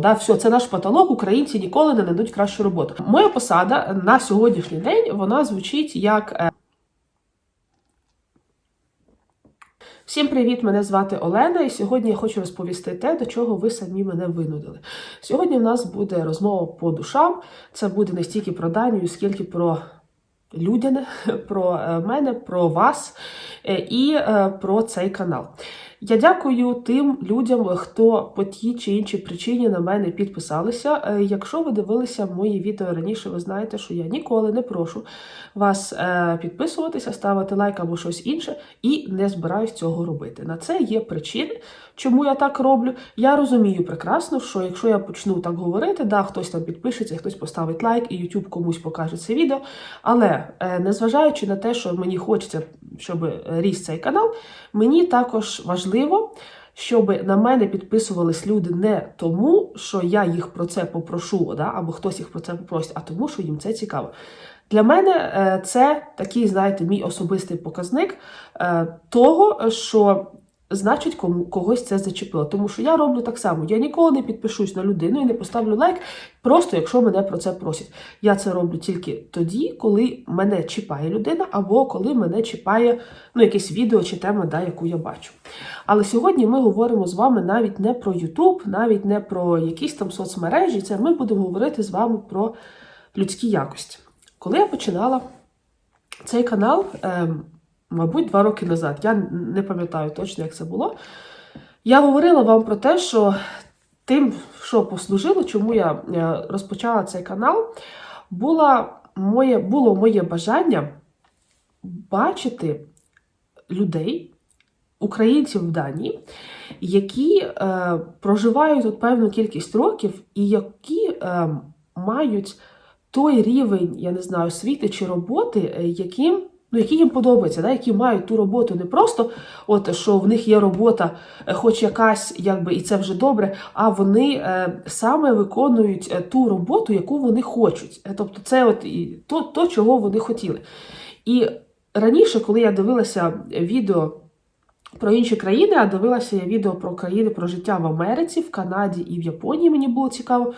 Да, все, це наш потолок, українці ніколи не дадуть кращу роботу. Моя посада на сьогоднішній день вона звучить як. е, Всім привіт! Мене звати Олена, і сьогодні я хочу розповісти те, до чого ви самі мене винудили. Сьогодні в нас буде розмова по душам. Це буде не стільки про Данію, скільки про людяне, про е, мене, про вас е, і про цей канал. Я дякую тим людям, хто по тій чи іншій причині на мене підписалися. Е, Якщо ви дивилися мої відео раніше, ви знаєте, що я ніколи не прошу вас е, підписуватися, ставити лайк або щось інше, і не збираюсь цього робити. На це є причини, чому я так роблю. Я розумію прекрасно, що якщо я почну так говорити, да, хтось там підпишеться, хтось поставить лайк, і YouTube комусь покаже це відео. Але е, незважаючи на те, що мені хочеться, щоб ріс цей канал, мені також важливо. Щоб на мене підписувались люди не тому, що я їх про це попрошу, да, або хтось їх про це попросить, а тому, що їм це цікаво. Для мене е, це такий, знаєте, мій особистий показник е, того, що значить кому когось це зачепило. Тому що я роблю так само. Я ніколи не підпишусь на людину і не поставлю лайк, просто якщо мене про це просять. Я це роблю тільки тоді, коли мене чіпає людина, або коли мене чіпає ну, якесь відео чи тема, да, яку я бачу. Але сьогодні ми говоримо з вами навіть не про YouTube, навіть не про якісь там соцмережі. Це ми будемо говорити з вами про людські якості. Коли я починала цей канал, ем, мабуть, два роки назад, я не пам'ятаю точно, як це було. Я говорила вам про те, що тим, що послужило, чому я е, розпочала цей канал, було моє, було моє бажання бачити людей, українців в Данії, які е, проживають тут певну кількість років і які е, мають той рівень, я не знаю, освіти чи роботи, е, яким. Ну, які їм подобається, да, які мають ту роботу не просто, от що в них є робота, е, хоч якась, якби і це вже добре, а вони е, саме виконують е, ту роботу, яку вони хочуть. Е, Тобто, це от і то, то, чого вони хотіли. І раніше, коли я дивилася відео про інші країни, а дивилася я відео про країни про життя в Америці, в Канаді і в Японії, мені було цікаво.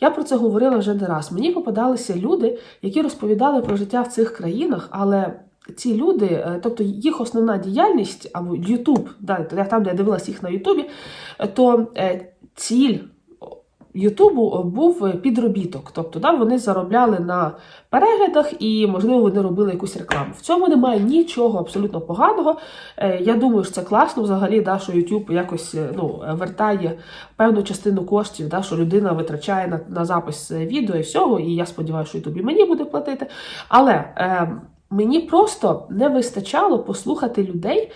Я про це говорила вже не раз. Мені попадалися люди, які розповідали про життя в цих країнах, але ці люди, е, тобто їх основна діяльність, або Ютуб, там, де я дивилася їх на Ютубі, е, то е, ціль Ютубу був підробіток. Тобто да, вони заробляли на переглядах і, можливо, вони робили якусь рекламу. В цьому немає нічого абсолютно поганого. Я думаю, що це класно взагалі, да, що YouTube якось ну, вертає певну частину коштів, да, що людина витрачає на, на запис відео і всього. І я сподіваюся, що YouTube і мені буде платити. Але е, мені просто не вистачало послухати людей.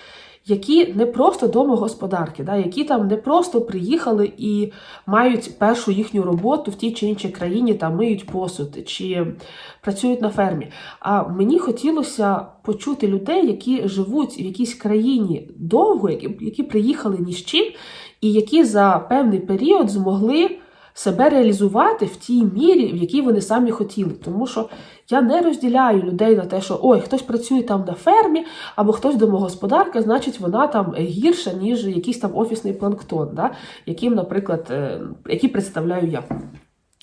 Які не просто домогосподарки, да, які там не просто приїхали і мають першу їхню роботу в тій чи іншій країні, там миють посуд чи працюють на фермі. А мені хотілося почути людей, які живуть в якійсь країні довго, які, які приїхали ні з чим, і які за певний період змогли себе реалізувати в тій мірі, в якій вони самі хотіли. Тому що я не розділяю людей на те, що ой, хтось працює там на фермі, або хтось домогосподарка, значить вона там гірша, ніж якийсь там офісний планктон, да? яким, наприклад, е, який представляю я.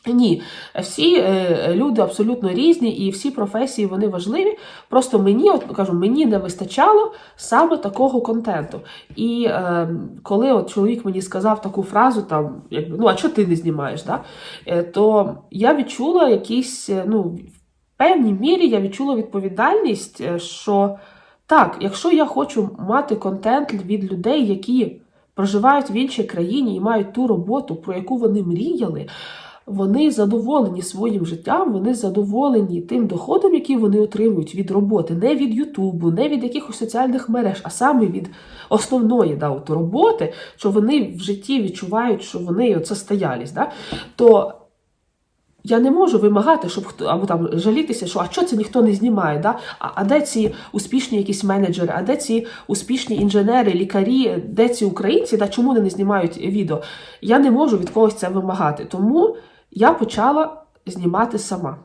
Ні, всі е, люди абсолютно різні, і всі професії вони важливі. Просто мені, от кажу, мені не вистачало саме такого контенту. І е, коли от чоловік мені сказав таку фразу, там якби ну а чого ти не знімаєш? Да? Е, то я відчула якісь, е, ну, в певній мірі я відчула відповідальність, е, що так, якщо я хочу мати контент від людей, які проживають в іншій країні і мають ту роботу, про яку вони мріяли вони задоволені своїм життям, вони задоволені тим доходом, який вони отримують від роботи, не від Ютубу, не від якихось соціальних мереж, а саме від основної да, от роботи, що вони в житті відчувають, що вони оце стоялись. Да, то я не можу вимагати, щоб хто або там жалітися, що а що це ніхто не знімає? Да? А, а де ці успішні якісь менеджери, а де ці успішні інженери, лікарі, де ці українці, да, чому вони не знімають відео? Я не можу від когось це вимагати. Тому я почала знімати сама.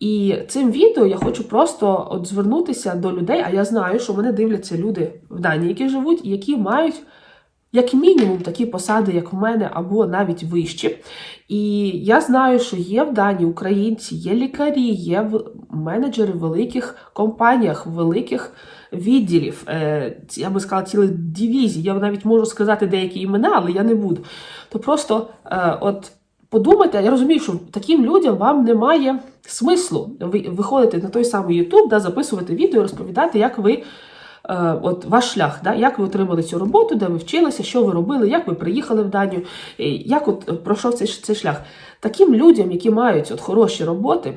І цим відео я хочу просто от звернутися до людей, а я знаю, що мене дивляться люди в Данії, які живуть, які мають як мінімум такі посади, як в мене, або навіть вищі. І я знаю, що є в Данії українці, є лікарі, є менеджери в великих компаніях, великих відділів. Е, Я би сказала, цілих дивізій. Я навіть можу сказати деякі імена, але я не буду. То просто е, от. Подумайте, я розумію, що таким людям вам немає смислу ви- виходити на той самий YouTube, да, записувати відео, розповідати, як ви е, от ваш шлях, да, як ви отримали цю роботу, де ви вчилися, що ви робили, як ви приїхали в Данію, як от е, пройшов цей, цей шлях. Таким людям, які мають от хороші роботи.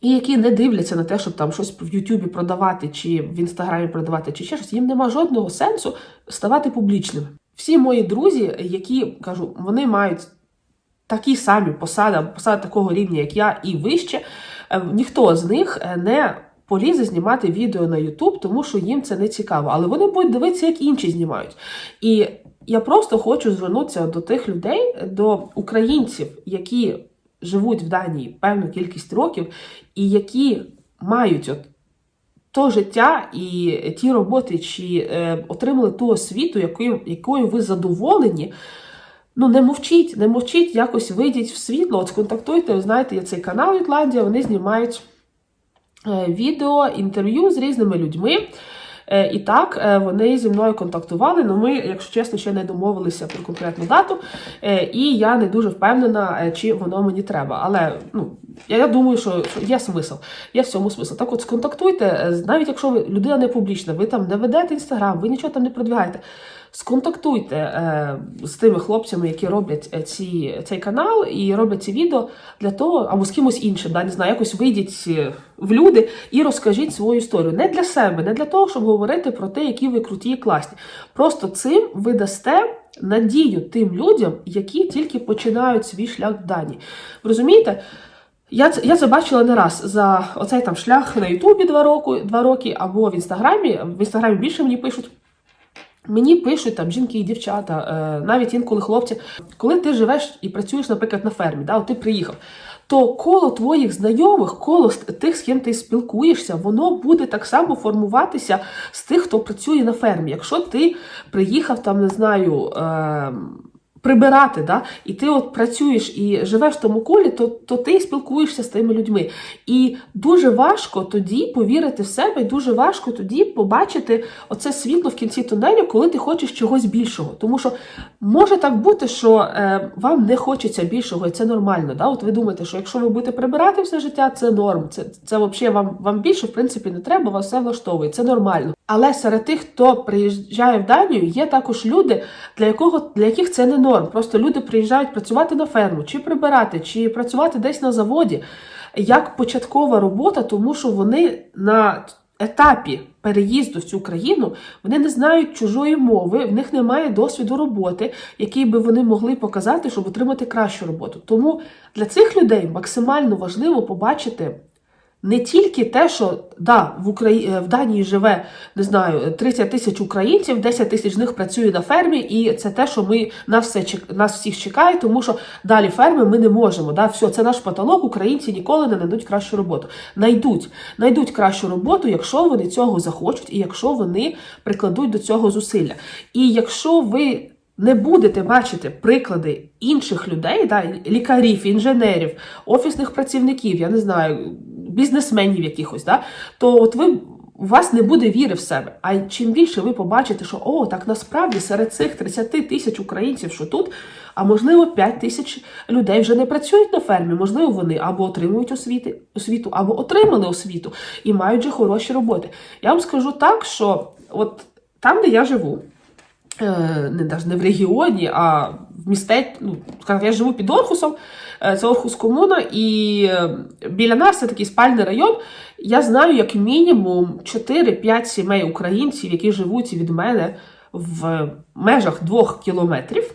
І які не дивляться на те, щоб там щось в Ютубі продавати, чи в інстаграмі продавати, чи ще щось, їм нема жодного сенсу ставати публічними. Всі мої друзі, які кажу, вони мають такі самі посади, посади такого рівня, як я, і вище, е, ніхто з них е, не полізе знімати відео на YouTube, тому що їм це не цікаво. Але вони будуть дивитися, як інші знімають. І я просто хочу звернутися до тих людей, до українців, які живуть в Данії певну кількість років, і які мають от то життя і ті роботи, чи е, отримали ту освіту, якою, якою ви задоволені. Ну, не мовчіть, не мовчіть, якось вийдіть в світло, от сконтактуйте, ви знаєте, є цей канал Ітландія, вони знімають е, відео, інтерв'ю з різними людьми. Е, І так, е, вони зі мною контактували, але ми, якщо чесно, ще не домовилися про конкретну дату. І я не дуже впевнена, чи воно мені треба. Але ну, я, думаю, що, є смисл. Є в цьому смисл. Так от сконтактуйте, навіть якщо ви людина не публічна, ви там не ведете інстаграм, ви нічого там не продвигаєте. Сконтактуйте е, з тими хлопцями, які роблять е, ці, цей канал і роблять ці відео для того, або з кимось іншим, да, не знаю, якось вийдіть е, в люди і розкажіть свою історію. Не для себе, не для того, щоб говорити про те, які ви круті і класні. Просто цим ви дасте надію тим людям, які тільки починають свій шлях в. Ви розумієте? Я це, я це бачила не раз за оцей там шлях на Ютубі два роки, два роки або в інстаграмі. В інстаграмі більше мені пишуть. Мені пишуть там жінки і дівчата, е, навіть інколи хлопці, коли ти живеш і працюєш, наприклад, на фермі, да, от ти приїхав, то коло твоїх знайомих, коло тих, з ким ти спілкуєшся, воно буде так само формуватися з тих, хто працює на фермі. Якщо ти приїхав там, не знаю. Е, Прибирати, да? і ти от працюєш і живеш в тому колі, то, то ти спілкуєшся з тими людьми. І дуже важко тоді повірити в себе, і дуже важко тоді побачити оце світло в кінці тунелю, коли ти хочеш чогось більшого. Тому що може так бути, що е, вам не хочеться більшого, і це нормально. Да? От ви думаєте, що якщо ви будете прибирати все життя, це норм. Це, це взагалі вам, вам більше, в принципі, не треба, вас все влаштовує, це нормально. Але серед тих, хто приїжджає в Данію, є також люди, для якого для яких це не норм. Просто люди приїжджають працювати на ферму, чи прибирати, чи працювати десь на заводі як початкова робота, тому що вони на етапі переїзду в цю країну вони не знають чужої мови, в них немає досвіду роботи, який би вони могли показати, щоб отримати кращу роботу. Тому для цих людей максимально важливо побачити. Не тільки те, що да, в Украї... в Данії живе не знаю 30 тисяч українців, 10 тисяч з них працює на фермі, і це те, що ми нас все чек- нас всіх чекає, тому що далі ферми ми не можемо. Да, все, це наш потолок. Українці ніколи не знайдуть кращу роботу. Найдуть, найдуть кращу роботу, якщо вони цього захочуть, і якщо вони прикладуть до цього зусилля. І якщо ви не будете бачити приклади інших людей, да, лікарів, інженерів, офісних працівників, я не знаю, бізнесменів якихось, да, то от ви. У вас не буде віри в себе. А чим більше ви побачите, що о, так насправді серед цих 30 тисяч українців, що тут, а можливо 5 тисяч людей вже не працюють на фермі, можливо, вони або отримують освіти, освіту, або отримали освіту і мають же хороші роботи. Я вам скажу так, що от там, де я живу, е, не, навіть не в регіоні, а в місте, ну, я живу під Орхусом, е, це Орхус комуна, і е, біля нас це такий спальний район. Я знаю як мінімум 4-5 сімей українців, які живуть від мене в межах двох кілометрів.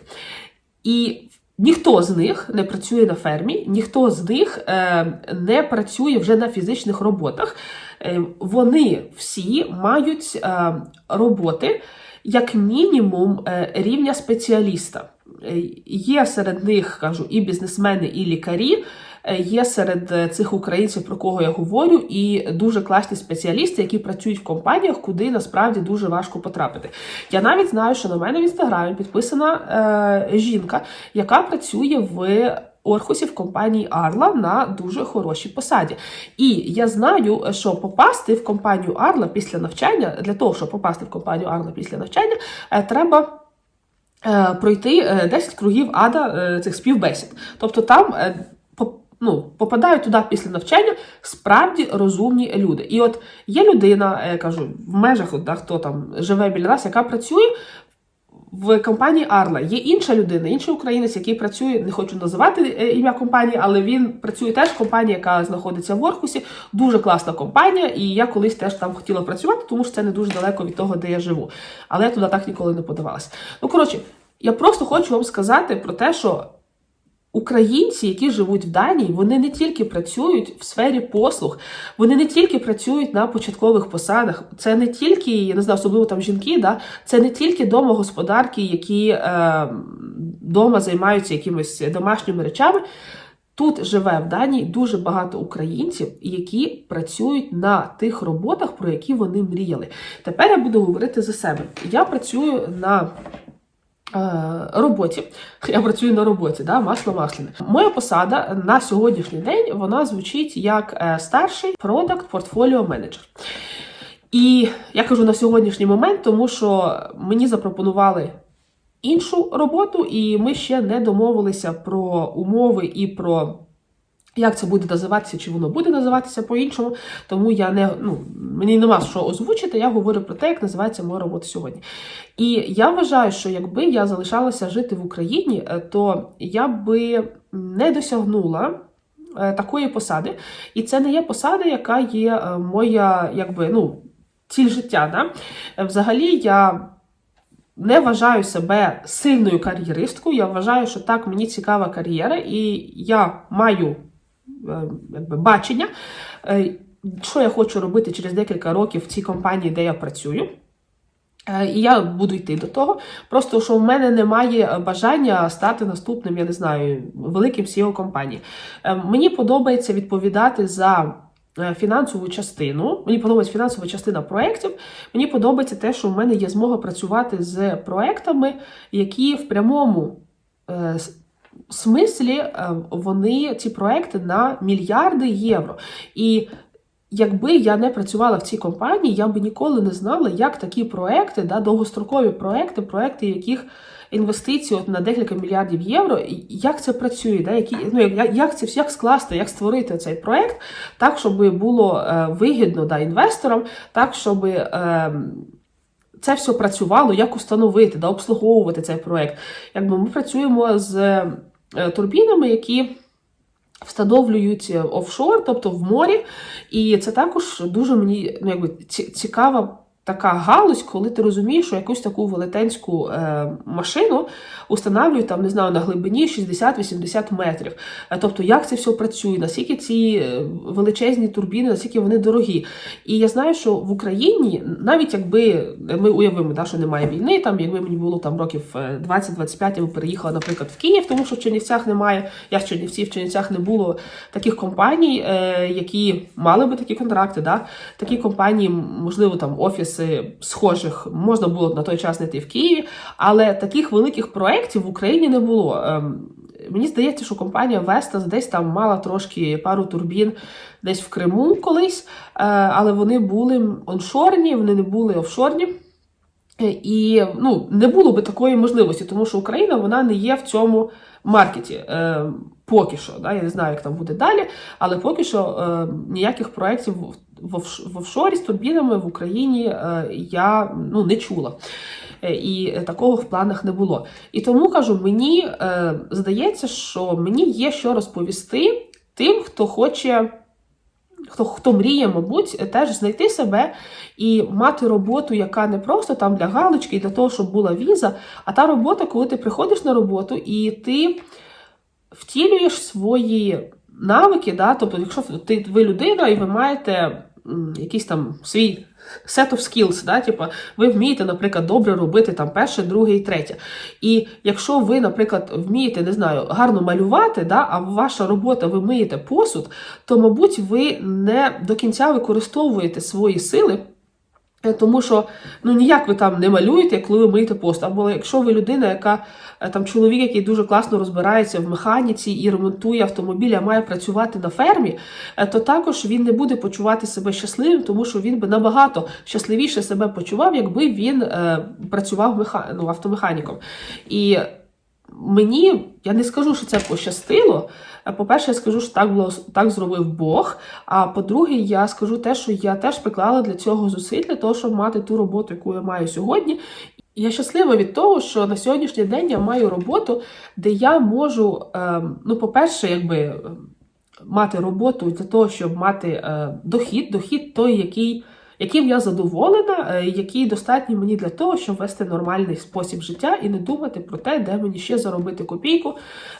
І ніхто з них не працює на фермі, ніхто з них е, не працює вже на фізичних роботах. Е, вони всі мають е, роботи як мінімум е, рівня спеціаліста. Е, Є серед них, кажу, і бізнесмени, і лікарі, е, є серед е, цих українців, про кого я говорю, і дуже класні спеціалісти, які працюють в компаніях, куди насправді дуже важко потрапити. Я навіть знаю, що на мене в інстаграмі підписана е, жінка, яка працює в. Орхусі в компанії Арла на дуже хорошій посаді. І я знаю, що попасти в компанію Арла після навчання, для того, щоб попасти в компанію Арла після навчання, е, треба. Е, Пройти е, 10 кругів ада е, цих співбесід. Тобто там е, ну, попадають туди після навчання справді розумні люди. І от є людина, е, я кажу, в межах, да, хто там живе біля нас, яка працює в компанії Арла. Є інша людина, інший українець, який працює, не хочу називати е, ім'я компанії, але він працює теж в компанії, яка знаходиться в Орхусі. Дуже класна компанія, і я колись теж там хотіла працювати, тому що це не дуже далеко від того, де я живу. Але я туди так ніколи не подавалася. Ну коротше, я просто хочу вам сказати про те, що. Українці, які живуть в Данії, вони не тільки працюють в сфері послуг, вони не тільки працюють на початкових посадах. Це не тільки, я не знаю, особливо там жінки, да, це не тільки домогосподарки, які е, дома займаються якимись домашніми речами. Тут живе в Данії дуже багато українців, які працюють на тих роботах, про які вони мріяли. Тепер я буду говорити за себе. Я працюю на роботі. Я працюю на роботі, да, масло масляне. Моя посада на сьогоднішній день вона звучить як е, старший продакт портфоліо менеджер. І я кажу на сьогоднішній момент, тому що мені запропонували іншу роботу, і ми ще не домовилися про умови і про. Як це буде називатися, чи воно буде називатися по-іншому, тому я не ну мені нема що озвучити. Я говорю про те, як називається моя робота сьогодні. І я вважаю, що якби я залишалася жити в Україні, е, то я би не досягнула е, такої посади. І це не є посада, яка є е, моя, якби ну, ціль життя. Да? Взагалі я. Не вважаю себе сильною кар'єристкою. Я вважаю, що так мені цікава кар'єра, і я маю якби, бачення, е, що я хочу робити через декілька років в цій компанії, де я працюю. Е, І я буду йти до того. Просто що в мене немає бажання стати наступним, я не знаю, великим CEO компанії. Е, Мені подобається відповідати за е, фінансову частину. Мені подобається фінансова частина проєктів. Мені подобається те, що в мене є змога працювати з проектами, які в прямому с- смислі е, вони ці проекти на мільярди євро. І Якби я не працювала в цій компанії, я би ніколи не знала, як такі проекти, да, довгострокові проекти, проекти, яких інвестиції от на декілька мільярдів євро, як це працює, да, які, ну, як, як це як скласти, як створити цей проект так, щоб було е, вигідно да, інвесторам, так, щоб е, це все працювало, як установити, да, обслуговувати цей проект. Якби ми працюємо з турбінами, які встановлюють офшор, тобто в морі. І це також дуже мені ну, якби, ці- цікава така галузь, коли ти розумієш, що якусь таку велетенську е, машину установлюють там, не знаю, на глибині 60-80 метрів. Е, Тобто, як це все працює, наскільки ці е, величезні турбіни, наскільки вони дорогі. І я знаю, що в Україні, навіть якби ми уявимо, да, що немає війни, там якби мені було там років е, 20-25, я би переїхала, наприклад, в Київ, тому що в Чернівцях немає. Я з Чернівців, в Чернівцях не було таких компаній, які мали би такі контракти. Да? Такі компанії, можливо, там офіси схожих можна було на той час знайти в Києві, але таких великих проєктів в Україні не було. Ем, Мені здається, що компанія Vestas десь там мала трошки пару турбін десь в Криму колись, е, але вони були оншорні, вони не були офшорні. Е, І ну, не було би такої можливості, тому що Україна вона не є в цьому маркеті. Е, поки що. Да? Я не знаю, як там буде далі, але поки що е, ніяких проєктів в, в, офш- в офшорі з турбінами в Україні е, я ну, не чула. Е, І такого в планах не було. І тому кажу, мені е, здається, що мені є що розповісти тим, хто хоче. Хто, хто мріє, мабуть, теж знайти себе і мати роботу, яка не просто там для галочки, і для того, щоб була віза, а та робота, коли ти приходиш на роботу і ти втілюєш свої навики, да? тобто, якщо ти ви людина і ви маєте якийсь там свій set of skills, да? типу, ви вмієте, наприклад, добре робити там перше, друге і третє. І якщо ви, наприклад, вмієте, не знаю, гарно малювати, да? а ваша робота, ви миєте посуд, то, мабуть, ви не до кінця використовуєте свої сили. Е, Тому що ну ніяк ви там не малюєте, коли ви миєте пост. Або якщо ви людина, яка е, там чоловік, який дуже класно розбирається в механіці і ремонтує автомобіль, а має працювати на фермі, е, то також він не буде почувати себе щасливим, тому що він би набагато щасливіше себе почував, якби він е, працював меха... ну, автомеханіком. І мені я не скажу, що це пощастило. Е, По-перше, я скажу, що так було так зробив Бог. А по-друге, я скажу те, що я теж приклала для цього зусиль, для того, щоб мати ту роботу, яку я маю сьогодні. Я щаслива від того, що на сьогоднішній день я маю роботу, де я можу, ем, ну, по-перше, якби ем, мати роботу для того, щоб мати е, дохід, дохід той, який. Яким я задоволена, е, який достатній мені для того, щоб вести нормальний спосіб життя і не думати про те, де мені ще заробити копійку,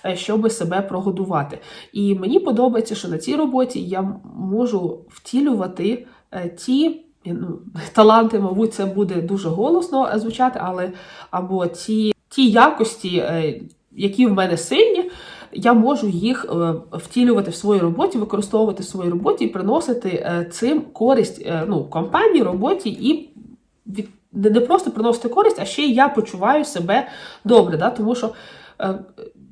е, щоб себе прогодувати. І мені подобається, що на цій роботі я можу втілювати е, ті. Ну, таланти, мабуть, це буде дуже голосно звучати, але або ті, ті якості, які в мене сильні, я можу їх е, втілювати в своїй роботі, використовувати в своїй роботі і приносити е, цим користь е, ну, компанії, роботі і від, не просто приносити користь, а ще й я почуваю себе добре. Да? Тому що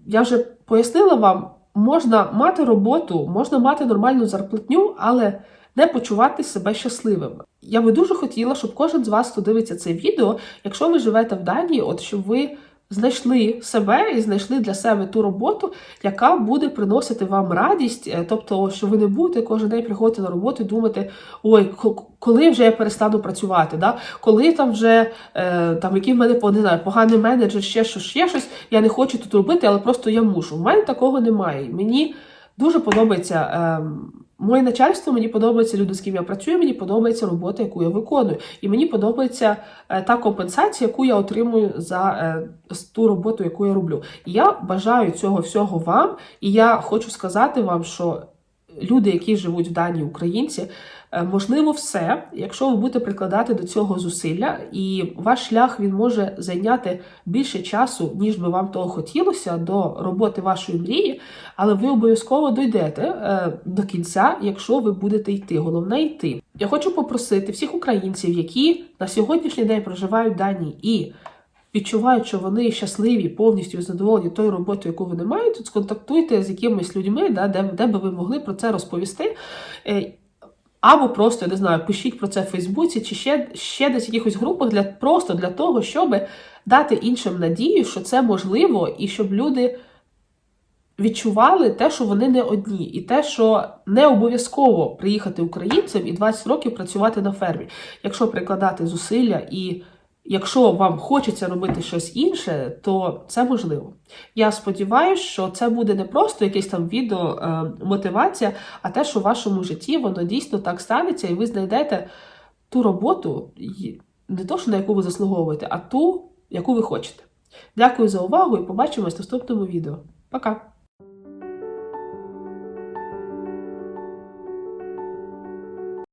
я вже пояснила вам, можна мати роботу, можна мати нормальну зарплатню, але не почувати себе щасливим. Я би дуже хотіла, щоб кожен з вас, хто дивиться це відео, якщо ви живете в Данії, от щоб ви знайшли себе і знайшли для себе ту роботу, яка буде приносити вам радість, е, тобто, що ви не будете кожен день приходити на роботу і думати, ой, ко- коли вже я перестану працювати, да? коли там вже е, там який в мене не знаю, поганий менеджер, ще щось, ще щось, я не хочу тут робити, але просто я мушу. У мене такого немає. Мені дуже подобається. Е, Моє начальство, мені подобається люди, з ким я працюю, мені подобається робота, яку я виконую. І мені подобається е, та компенсація, яку я отримую за е, ту роботу, яку я роблю. І я бажаю цього всього вам, і я хочу сказати вам, що люди, які живуть в Данії, українці, можливо, все, якщо ви будете прикладати до цього зусилля, і ваш шлях він може зайняти більше часу, ніж би вам того хотілося, до роботи вашої мрії, але ви обов'язково дойдете е, до кінця, якщо ви будете йти. Головне йти. Я хочу попросити всіх українців, які на сьогоднішній день проживають в Данії і відчувають, що вони щасливі, повністю задоволені тою роботою, яку вони мають, сконтактуйте з якимись людьми, да, де, де би ви могли про це розповісти. Або просто, я не знаю, пишіть про це в Фейсбуці, чи ще, ще десь в якихось групах для, просто для того, щоб дати іншим надію, що це можливо, і щоб люди відчували те, що вони не одні, і те, що не обов'язково приїхати українцем і 20 років працювати на фермі. Якщо прикладати зусилля і якщо вам хочеться робити щось інше, то це можливо. Я сподіваюся, що це буде не просто якесь там відео е, мотивація, а те, що в вашому житті воно дійсно так станеться, і ви знайдете ту роботу, не то, що на яку ви заслуговуєте, а ту, яку ви хочете. Дякую за увагу і побачимось в наступному відео. Пока!